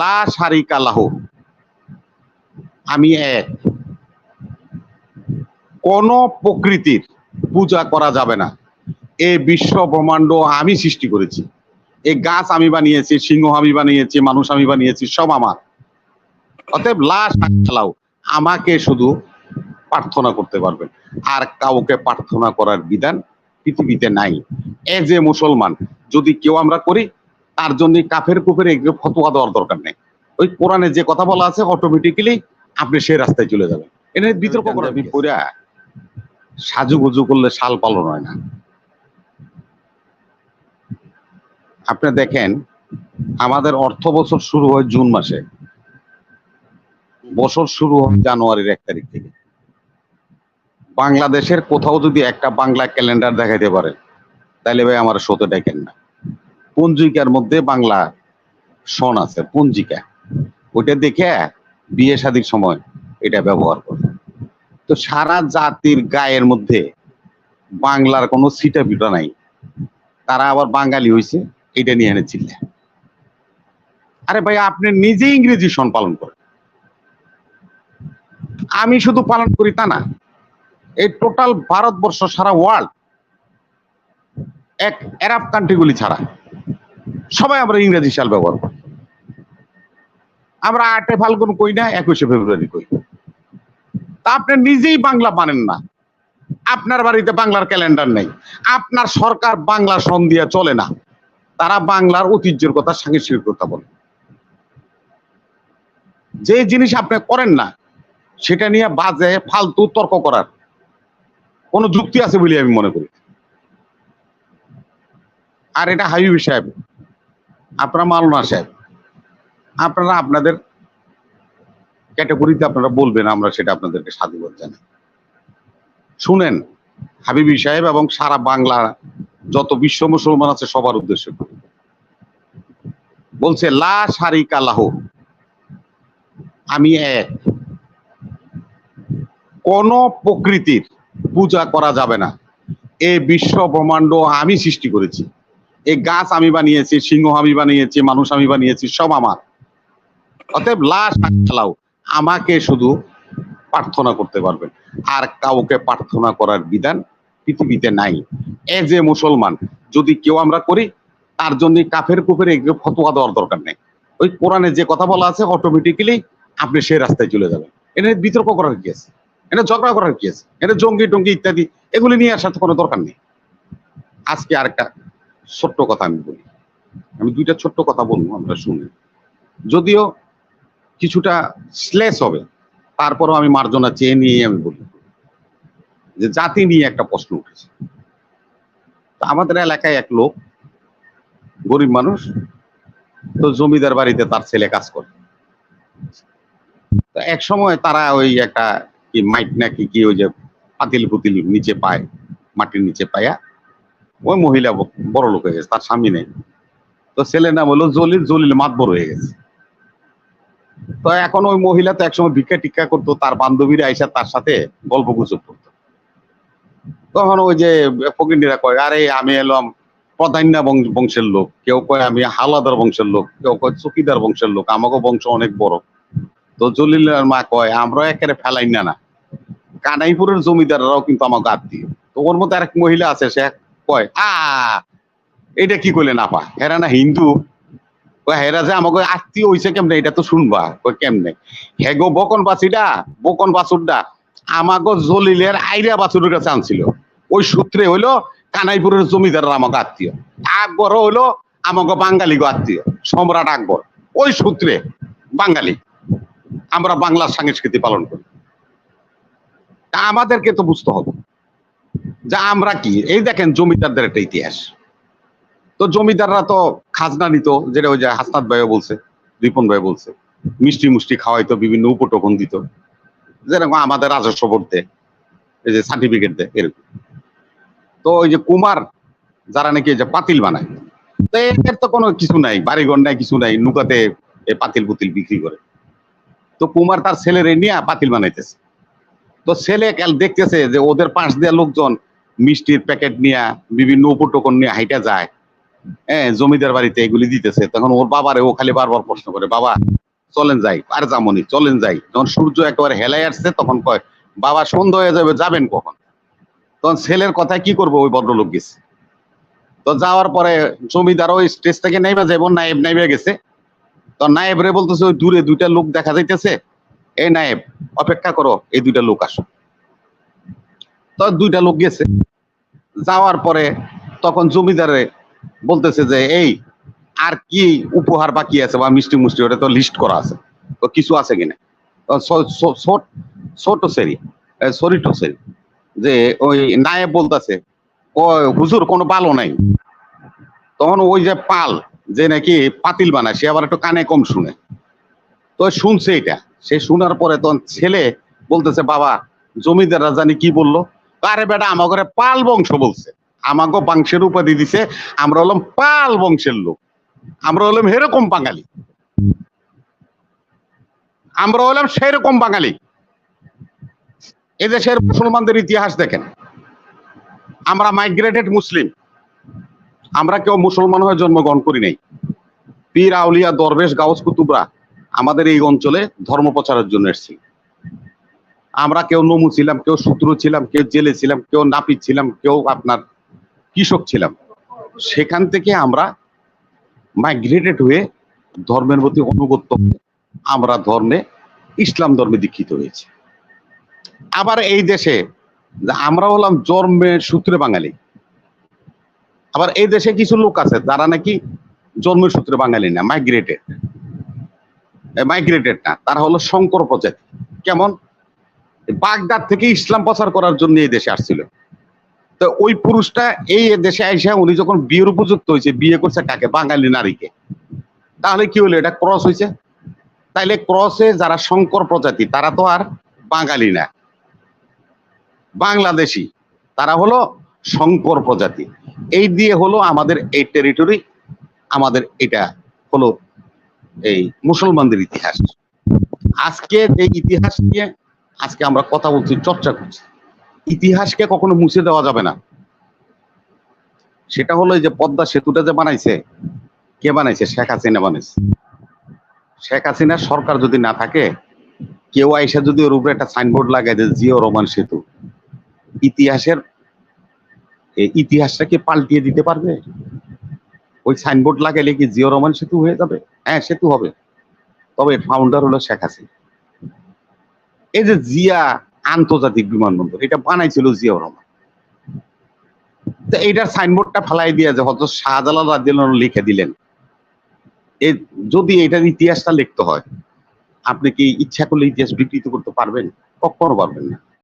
লা আমি এক। কোন প্রকৃতির পূজা করা যাবে না। এই বিশ্ব ব্রহ্মাণ্ড আমি সৃষ্টি করেছি। এই গাছ আমি বানিয়েছি, সিংহ আমি বানিয়েছি, মানুষ আমি বানিয়েছি, সব আমার। অতএব লা শারিকা লাহু, আমাকে শুধু প্রার্থনা করতে পারবেন। আর কাউকে প্রার্থনা করার বিধান পৃথিবীতে নাই। এজ এ মুসলমান, যদি কেউ আমরা করি তার জন্য কাফের কুফের এগুলো ফতোয়া দেওয়ার দরকার নেই। ওই কোরআনে যে কথা বলা আছে অটোমেটিক্যালি আপনি সেই রাস্তায় চলে যাবেন। এটা নিয়ে বিতর্ক করা সাজুগুজু করলে শাল পালন হয় না। আপনি দেখেন, আমাদের অর্থ বছর শুরু হয় জুন মাসে। বছর শুরু হয় জানুয়ারির এক তারিখ থেকে। বাংলাদেশের কোথাও যদি একটা বাংলা ক্যালেন্ডার দেখাইতে পারে তাহলে ভাই আমার শোতে দেখেন না? পঞ্জিকার মধ্যে বাংলা সন আছে, পঞ্জিকা। ওইটা দেখে বিয়ে শাদির সময় এটা ব্যবহার করে তো সারা জাতির গায়ের মধ্যে বাংলার কোনো সিটা বিটা নাই। তারা আবার বাঙালি হয়েছে এটা নিয়ে এনেছিল আরে ভাই, আপনি নিজে ইংরেজি সন পালন করেন। আমি শুধু পালন করি তা না, এই টোটাল ভারতবর্ষ সারা ওয়ার্ল্ড এক অ্যারাব কান্ট্রিগুলি ছাড়া। সবাই আমরা ইংরেজি সাল ব্যবহার করি। আমরা আটে ফাল্গুন কই না, একুশে ফেব্রুয়ারি কই তা আপনি নিজেই বাংলা মানেন না। আপনার বাড়িতে বাংলার ক্যালেন্ডার নেই। আপনার সরকার বাংলা সন দিয়ে চলে না। তারা বাংলার ঐতিহ্যের কথা, সাংস্কৃতিক কথা বলে। যে জিনিস আপনি করেন না, সেটা নিয়ে বাজে, ফালতু তর্ক করার কোনো যুক্তি আছে বলে আমি মনে করি। আর এটা হাবিবি সাহেব আপনারা মালনা সাহেব, আপনারা আপনাদের ক্যাটাগরিতে আপনারা বলবেন, আমরা সেটা আপনাদেরকে সাধুবাদ জানাই। শুনেন, হাবিবি সাহেব এবং সারা বাংলা যত বিশ্ব মুসলমান আছে সবার উদ্দেশ্য বলছে, লা শারিকা লাহ। আমি এক। কোন প্রকৃতির পূজা করা যাবে না। এ বিশ্ব ব্রহ্মাণ্ড আমি সৃষ্টি করেছি। এই গাছ আমি বানিয়েছি, সিংহ আমি বানিয়েছি, মানুষ আমি বানিয়েছি, সব আমার। অতএব লাশ আমাকে শুধু প্রার্থনা করতে পারবেন। আর কাউকে প্রার্থনা করার বিধান পৃথিবীতে নাই। এজ এ মুসলমান, যদি কেউ আমরা করি, তার জন্য কাফের কুফের ফতোয়া দেওয়ার দরকার নেই। ওই কোরআনে যে কথা বলা আছে অটোমেটিক্যালি আপনি সেই রাস্তায় চলে যাবেন। এটা বিতর্ক করার কি আছে? এটা ঝগড়া করার কি আছে? এটা জঙ্গি টঙ্গি ইত্যাদি, এগুলি নিয়ে আসার কোনো দরকার নেই। আজকে আরেকটা ছোট্ট কথা আমি বলি। আমি দুইটা ছোট্ট কথা বলব আমরা শুনে যদিও কিছুটা স্লেস হবে, তারপরও আমি মার্জনা চেয়ে নিয়ে আমি বলি যে জাতি নিয়ে একটা প্রশ্ন উঠেছে। আমাদের এলাকায় এক লোক, গরিব মানুষ, তো জমিদার বাড়িতে তার ছেলে কাজ করে। এক সময় তারা ওই একটা কি মাইট নাকি কি ওই যে পাতিল পুতিল নিচে পায়, মাটির নিচে পায়া ওই মহিলা বড় লোক হয়ে গেছে, তার স্বামী নেই। তো ছেলের নাম হলো জলিল জলিল মাতবর হয়ে গেছে। তো এখন ওই মহিলা তো একসময় ভিক্ষা টিক্ষা করতো, তার বান্ধবীরা আইসা তার সাথে গল্প গুজব করতো। তখন ওই যে ফকিন্ডিরা কয়, আরে, আমি এলাম প্রধান্য বংশের লোক। কেউ কয়, আমি হালাদার বংশের লোক। কেউ কয়, চকিদার বংশের লোক। আমাকে বংশ অনেক বড়। তো জলিলের মা কয় আমরা একেবারে ফেলাই না। না কানাইপুরের জমিদাররাও কিন্তু আমাকে আত্মীয়। তো ওর মধ্যে আরেক মহিলা আছে, সে কয়, আ এটা কি করলেন আপা? হেরা না হিন্দু? হেরা যে আমাকে আত্মীয় হইছে কেমনে? এটা তো শুনবা। কয়, কেমনে? হেগো বকন বাসিডা বকন বাসুরডা আমাকে জলিলের আইরা বাছুরের কাছে আনছিল। ওই সূত্রে হইল কানাইপুরের জমিদাররা আমাকে আত্মীয়। আকবরও হইল আমাকে বাঙালি গো আত্মীয়, সম্রাট আকবর। ওই সূত্রে বাঙালি। আমরা বাংলার সংস্কৃতি পালন করি। আমাদেরকে তো বুঝতে হবে। যে আমরা কি? এই দেখেন জমিদারদের একটা ইতিহাস। তো জমিদাররা তো খাজনা নিত, যেটা ওই যে হাসনাত ভাইও বলছে, রিপন ভাই বলছে, মিষ্টি মুষ্টি খাওয়াইতো, বিভিন্ন উপটোকন দিত। যেরকম আমাদের রাজস্ব করতে এই যে সার্টিফিকেট দেয়, এরকম। তো ওই যে কুমার, যারা নাকি যে পাতিল বানায়, তো এর তো কোনো কিছু নাই, বাড়িঘর নাই, কিছু নাই, নৌকাতে এই পাতিল পুতিল বিক্রি করে। তো কুমার তার ছেলেরে নিয়ে পাতিল বানাইতেছে। তো ছেলে দেখতেছে যে ওদের পাশ দেওয়া লোকজন মিষ্টির প্যাকেট নিয়ে, বিভিন্ন উপটোকন নিয়ে হাইটা যায়। হ্যাঁ জমিদার বাড়িতে এগুলি দিতেছে। তখন ওর বাবারে ও খালি বারবার প্রশ্ন করে, বাবা, চলেন যাই, আর যামনি চলেন যাই। যখন সূর্য একেবারে হেলাই আসছে, তখন কয়, বাবা, সন্ধ্যা হয়ে যাবে, যাবেন কখন? তখন ছেলের কথায় কি করব, ওই ভদ্রলোক গেছে। তো যাওয়ার পরে জমিদার ওই স্টেজ থেকে নেমে যাব নায়েব নেমে গেছে। তো নায়েব রে বলতেছে, ওই দূরে দুইটা লোক দেখা যাইতেছে। এই নায়েব, অপেক্ষা করো, এই দুইটা লোক আসো তো দুইটা লোক গেছে। যাওয়ার পরে তখন জমিদারে বলতেছে যে, এই, আর কি উপহার বাকি আছে বা মিষ্টি মুষ্টি, ওটা তো লিস্ট করা আছে। তো কিছু আছে কিনা? ছোট সেরি সরিটো সেরি, যে ওই নায়েব বলতেছে হুজুর, কোনো পালও নাই? তখন ওই যে পাল, যে নাকি পাতিল বানায়, সে আবার একটু কানে কম শুনে। তো শুনছে এটা। সে শোনার পরে তখন ছেলে বলতেছে, বাবা, জমিদাররা জানি কি বলল? আরে বেটা ঘরে পাল বংশ বলছে। আমাকে বংশের উপাধি দিছে, আমরা হলাম পাল বংশের লোক। আমরা হলাম এরকম বাঙালি। আমরা হলাম সেরকম বাঙালি। এদেশের মুসলমানদের ইতিহাস দেখেন। আমরা মাইগ্রেটেড মুসলিম। আমরা কেউ মুসলমান হয়ে জন্মগ্রহণ করি নাই। পীর আউলিয়া, দরবেশ, গাউস কুতুবরা আমাদের এই অঞ্চলে ধর্ম প্রচারের জন্য এসেছিল। আমরা কেউ নমু ছিলাম, কেউ শত্রু ছিলাম, কেউ জেলে ছিলাম, কেউ নাপিত ছিলাম, কেউ আপনার কৃষক ছিলাম। সেখান থেকে আমরা মাইগ্রেটেড হয়ে ধর্মের প্রতি অনুগত্য আমরা ধর্মে, ইসলাম ধর্মে দীক্ষিত হয়েছি। আবার এই দেশে আমরা হলাম জন্মের সূত্রে বাঙালি। আবার এই দেশে কিছু লোক আছে, যারা নাকি জন্মের সূত্রে বাঙালি না মাইগ্রেটেড মাইগ্রেটেড না, তারা হলো শঙ্কর প্রজাতি। কেমন? বাগদাদ থেকে ইসলাম প্রচার করার জন্য এই দেশে আসছিল। তো ওই পুরুষটা এই দেশে আইসা উনি যখন বিয়ের উপযুক্ত হয়েছে, বিয়ে করছে কাকে? বাঙালি নারীকে। তাহলে কি হলো? এটা ক্রস হয়েছে। তাইলে ক্রসে যারা শঙ্কর প্রজাতি, তারা তো আর বাঙালি না। বাংলাদেশি, তারা হলো শঙ্কর প্রজাতি। এই দিয়ে হলো আমাদের এই টেরিটরি আমাদের এটা হলো এই মুসলমানদের ইতিহাস। আজকে যে ইতিহাস নিয়ে আজকে আমরা কথা বলছি, চর্চা করছি। ইতিহাসকে কখনো মুছে দেওয়া যাবে না। সেটা হলো যে পদ্মা সেতুটা যে বানাইছে, কে বানাইছে? শেখ হাসিনা বানাইছে। শেখ হাসিনার সরকার যদি না থাকে, কেউ আইসা যদি ওর উপরে একটা সাইনবোর্ড লাগাই যে জিও রহমান সেতু। ইতিহাসের ইতিহাসটাকে পাল্টিয়ে দিতে পারবে? ওই সাইনবোর্ড লাগাইলে কি জিও রহমান সেতু হয়ে যাবে? হ্যাঁ সেতু হবে। তবে ফাউন্ডার হলো শেখ হাসিনা। এই যে জিয়া আন্তর্জাতিক বিমানবন্দর, এটা বানাইছিল জিয়া রহমান তো এইটার সাইনবোর্ডটা ফেলাই দিয়ে যে হয়তো শাহজালাল লিখে দিলেন। এই যদি এটার ইতিহাসটা লিখতে হয়, আপনি কি ইচ্ছা করলে ইতিহাস বিকৃত করতে পারবেন? কখনো পারবেন না।